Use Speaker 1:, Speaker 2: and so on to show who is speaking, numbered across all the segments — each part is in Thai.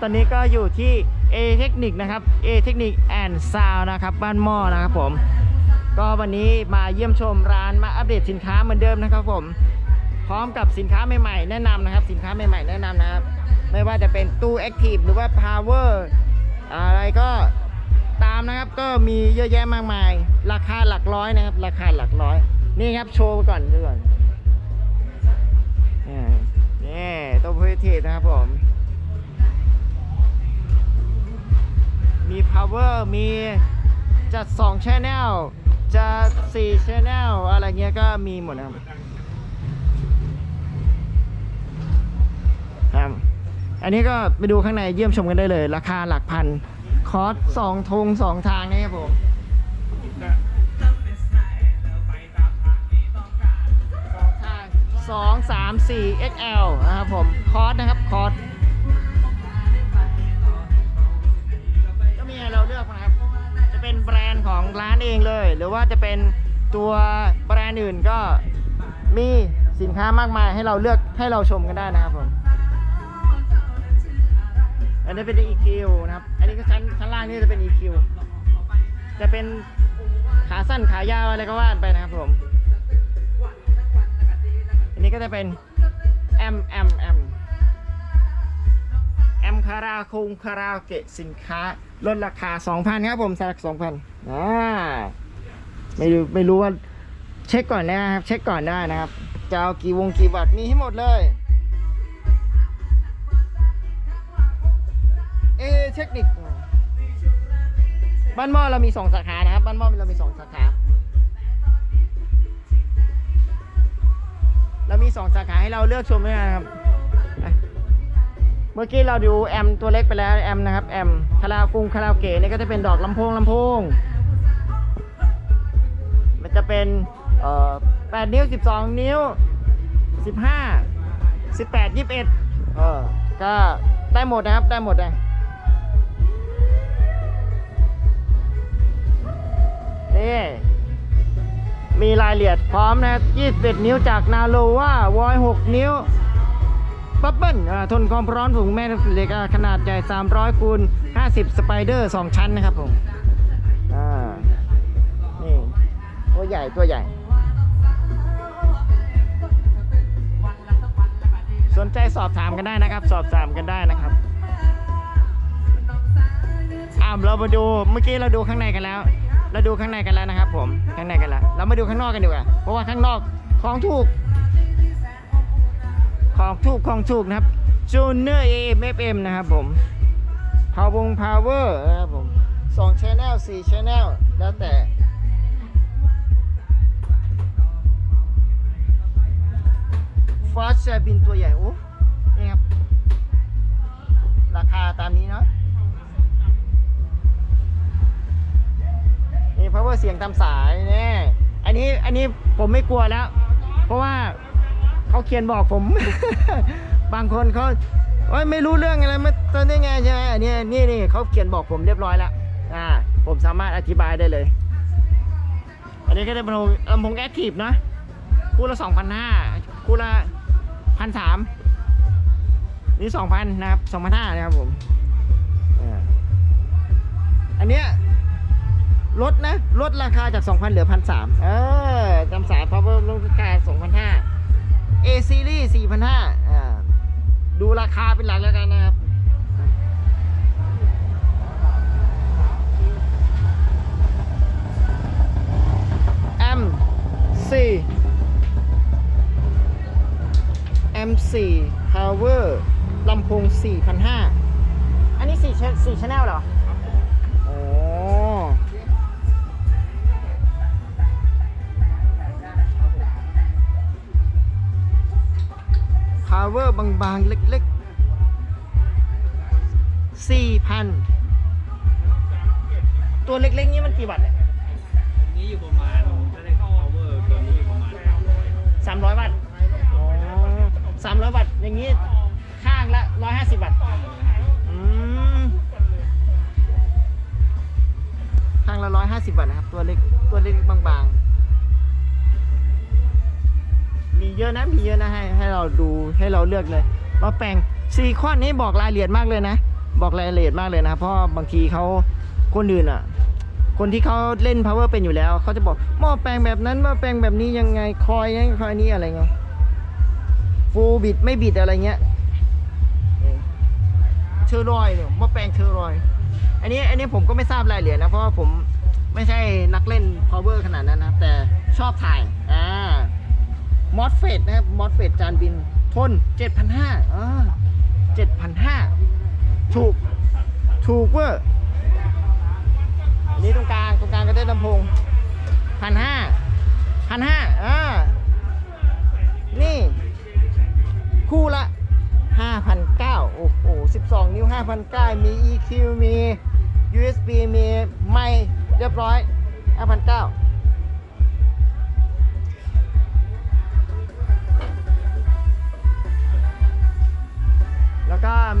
Speaker 1: ตอนนี้ก็อยู่ที่ A เทคนิคนะครับ A เทคนิคแอนด์ซาวนะครับบ้านหม้อนะครับผม ก็วันนี้มาเยี่ยมชมร้านมาอัปเดตสินค้าเหมือนเดิมนะครับผม พร้อมกับสินค้าใหม่ๆ แนะนำนะครับ สินค้าใหม่ๆ แนะนำนะครับ ไม่ว่าจะเป็นตู้ Active หรือว่า Power อะไรก็ตามนะครับก็มีเยอะแยะมากมาย ราคาหลักร้อยนะครับ ราคาหลักร้อย นี่ครับโชว์ก่อนดูก่อนนี่นี่ตัว Positive นะครับผม มี power มีจะ2 channel จะ4 channel อะไรเงี้ยก็มีหมดนะครับครับอันนี้ก็ไปดูข้างในเยี่ยมชมกันได้เลย ราคาหลักพัน คอร์สสองทงสองทางนะครับผมสองทางสองสามสี่ XL นะครับผม คอร์สนะครับ คอร์ส เลือกนะครับ จะเป็นแบรนด์ของร้านเองเลย หรือว่าจะเป็นตัวแบรนด์อื่นก็มีสินค้ามากมายให้เราเลือกให้เราชมกันได้นะครับผม อันนี้เป็น EQ นะครับ อันนี้ก็ชั้นชั้นล่างนี่จะเป็น EQ จะเป็นขาสั้นขายาวอะไรก็ว่าไปนะครับผม อันนี้ก็จะเป็น M M M แอม คาราคงคาราเกะสินค้าลดราคา 2,000 ครับผมสัก2,000อ่าไม่รู้ไม่รู้ว่าเช็คก่อนนะครับ เช็คก่อนได้นะครับ จะเอากี่วงกี่วัตต์มีให้หมดเลย เอเทคนิคบ้านหม้อเรามี 2 สาขานะครับ บ้านหม้อเรามี 2 สาขา เรามี 2 สาขาให้เราเลือกชมด้วยนะครับ เมื่อกี้เราดูแอมตัวเล็กไปแล้วแอมนะครับแอมคารากุงคาราโอเกะนี่ก็จะเป็นดอกลำโพงลำโพง มันจะเป็นเอ่อ8นิ้ว 12 นิ้ว 15 18 21เออก็ได้หมดนะครับได้หมดเลยนี่มีรายละเอียดพร้อมนะครับ21 นิ้วจากนาโลว่าวอย 6 นิ้ว บับเบิ้ลทนความร้อนสูงแม่เหล็กขนาดใหญ่ 300คูณ50 สไปเดอร์ 2 ชั้นนะครับผมนี่ตัวใหญ่ตัวใหญ่ สนใจสอบถามกันได้นะครับ สอบถามกันได้นะครับอ่าเรามาดูเมื่อกี้เราดูข้างในกันแล้วเราดูข้างในกันแล้วนะครับผมข้างในกันแล้ว เรามาดูข้างนอกกันดีกว่าเพราะว่าข้างนอกของถูก ของถูกของถูกนะครับ Junior AM FM นะครับผม Power วง Power นะครับผม2 Channel 4 Channel แล้วแต่ฟอสจะบินตัวใหญ่โอ้นี่ครับ ราคาตามนี้เนาะนี่ power เสียงตามสายเนี่ยอันนี้อันนี้ผมไม่กลัวแล้ว เพราะว่า เขาเขียนบอกผม บางคนเขาโอ้ยไม่รู้เรื่องอะไรมาตอนนี้ไงใช่ไหมอันนี้นี่นี่เขาเขียนบอกผมเรียบร้อยแล้วอ่าผมสามารถอธิบายได้เลย อันนี้ก็จะเป็นลำโพงลำโพงแอคทีฟนะคู่ละสองพันห้าคู่ละพันสามนี่สองพันนะครับสองพันห้านะครับผมอันเนี้ยลดนะลดราคาจาก 2,000 เหลือ 1,300เออ 2,500 A series 4,500อ่าดูราคาเป็นหลักแล้วกันนะครับ M 4 M 4 Power ลำโพง4,500อันนี้4 4 channel เหรอ power บางๆ เล็กๆ4,000ตัวเล็กๆ นี่มันกี่วัตต์เนี่ย
Speaker 2: นี้อยู่ประมาณถ้าได้เข้า power ตัวนี้อยู่ประมาณ
Speaker 1: สามร้อยวัตต์อ๋อสามร้อยวัตต์อย่างนี้ข้างละร้อยห้าสิบวัตต์ เยอะนะมีเยอะนะให้ให้เราดูให้เราเลือกเลยมาแปลงซิลิคอนนี่บอกรายละเอียดมากเลยนะ บอกรายละเอียดมากเลยนะเพราะบางทีเขาคนอื่นอะ คนที่เขาเล่น power เป็นอยู่แล้วเขาจะบอกหม้อแปลงแบบนั้นหม้อแปลงแบบนี้ยังไงคอยนั้คอยนี้อะไรเงี้ยฟูบิดไม่บิดอะไรเงี้ยเทอร์รอยเนี่ยหม้อแปลงเทอร์รอย อันนี้อันนี้ผมก็ไม่ทราบรายละเอียดนะเพราะว่าผมไม่ใช่นักเล่น power ขนาดนั้นนะแต่ชอบถ่ายอ่า มอสเฟตนะครับมอสเฟตจานบินทน 7,500อ่า7,500 ถูก ถูกเวอร์อันนี้ตรงกลาง ตรงกลางก็ได้ลำโพงพันห้าพันห้าอ่า นี่ คู่ละ5,900โอ้โห12นิ้ว5,900มี EQ มี USB มี ไมค์เรียบร้อย5,900แล้วก็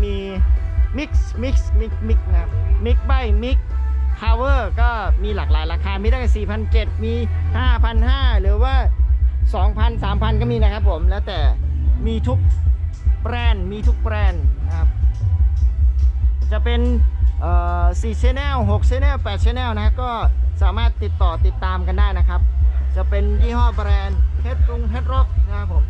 Speaker 1: มี Mix Mix Mix Mix นะครับ Mix by Mix Power ก็มีหลากหลายราคา มีตั้งแต่4,700 มี 5,500 หรือว่า 2,000 3,000 ก็มีนะครับผม แล้วแต่มีทุกแบรนด์ มีทุกแบรนด์นะครับ จะเป็นเอ่อ4 Channel 6 Channel 8 Channel นะก็สามารถติดต่อติดตามกันได้นะครับ จะเป็นยี่ห้อแบรนด์เพชรรุงเพชรร็อกนะครับผม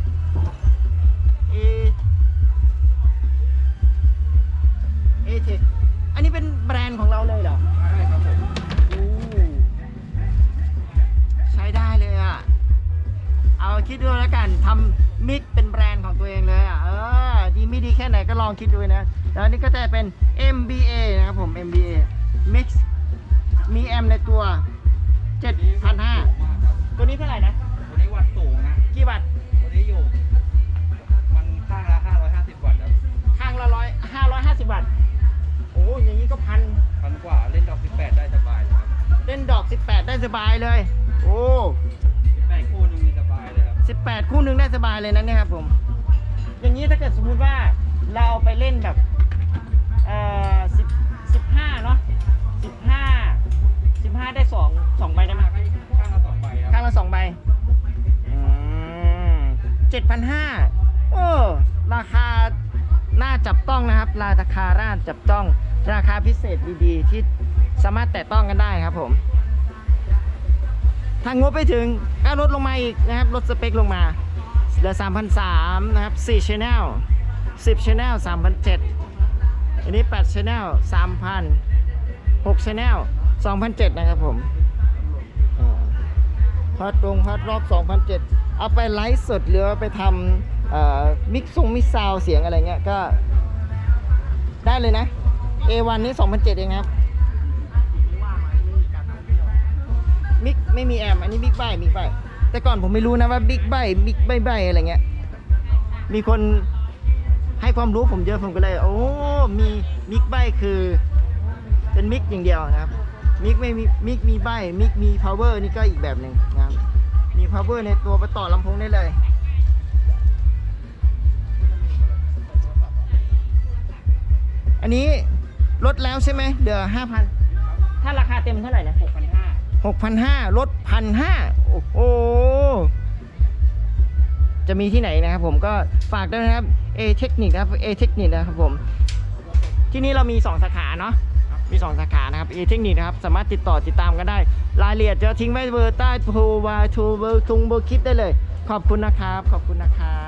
Speaker 1: เอเอเทคอันนี้เป็นแบรนด์ของเราเลยเหรอ
Speaker 2: ใช่ครับผม
Speaker 1: อู้ใช้ได้เลยอะ เอาคิดดูแล้วกันทำมิกเป็นแบรนด์ของตัวเองเลยอะ เออ ดีไม่ดีแค่ไหนก็ลองคิดดูนะ แล้วอันนี้ก็จะเป็น MBA นะครับผม MBA Mix มีแอมในตัว 7,500 ตัวนี้เท่าไหร่นะ
Speaker 2: ตัวนี้วัดสูงนะ
Speaker 1: กี่วัตต์
Speaker 2: ตัวนี้อยู่ มันข้างละ550วัตต์ครับ
Speaker 1: ข้างละร้อยห้าร้อยห้าสิบวัตต์ โอ้ยอย่างนี้ก็พัน
Speaker 2: พันกว่าเล่นดอก 18 ได้สบายเลยครับ
Speaker 1: เล่นดอก 18 ได้สบายเลย โอ้
Speaker 2: 18คู่หนึงมีสบายเลยครับ
Speaker 1: 18 คู่หนึ่งได้สบายเลยนะเนี่ยครับผม อย่างนี้ถ้าเกิดสมมุติว่าเราเอาไปเล่นแบบเอ่อ10 15เนาะ15 15ได้2 2ใบได้ไหม
Speaker 2: ข้างละ2ใบครับ
Speaker 1: ข้างละ2ใบอืม7,500โอ้ราคาน่าจับต้องนะครับ ราคาน่าจับต้อง ราคาพิเศษดีๆ ที่สามารถแตะต้องกันได้ครับผมถ้างงบไปถึงก็ลดลงมาอีกนะครับลดสเปคลงมาเหลือ3,003นะครับ4 Channel 10 Channel 3,007อันนี้8 Channel 3,000 6 Channel 2,007นะครับผมพัดตรงพัดรอบ 2,007เอาไปไลฟ์สดหรือไปทำมิกซ์ซงมิกซาวเสียงอะไรเงี้ยก็ได้เลยนะ A1 นี่2,007เองครับมิกไม่มีแอม อันนี้บิ๊กไบบิ๊กไบแต่ก่อนผมไม่รู้นะว่าบิ๊กไบบิ๊กไบไบอะไรเงี้ย มีคนให้ความรู้ผมเยอะผมก็เลย โอ้ มีมิกไบคือเป็นมิกอย่างเดียวนะครับ มิกไม่มีมิกมีไบมิกมี power นี่ก็อีกแบบหนึ่งนะครับ มี power ในตัวไปต่อลำโพงได้เลยอันนี้ ลดแล้วใช่ไหมเหลือ5,000ถ้าราคาเต็มเท่าไหร่นะ
Speaker 2: 6,500
Speaker 1: 6,500ลด1,500โอ้โหจะมีที่ไหนนะครับผมก็ฝากด้วยนะครับ A เทคนิคนะครับ A เทคนิคนะครับผมที่นี่เรามี 2 สาขาเนาะมี2สาขานะครับ A เทคนิคนะครับสามารถติดต่อติดตามกันได้ รายละเอียดจะทิ้งไว้เบอร์ใต้โทรวาโทรเบอร์ทุงเบอร์คลิปได้เลย ขอบคุณนะครับ ขอบคุณนะครับ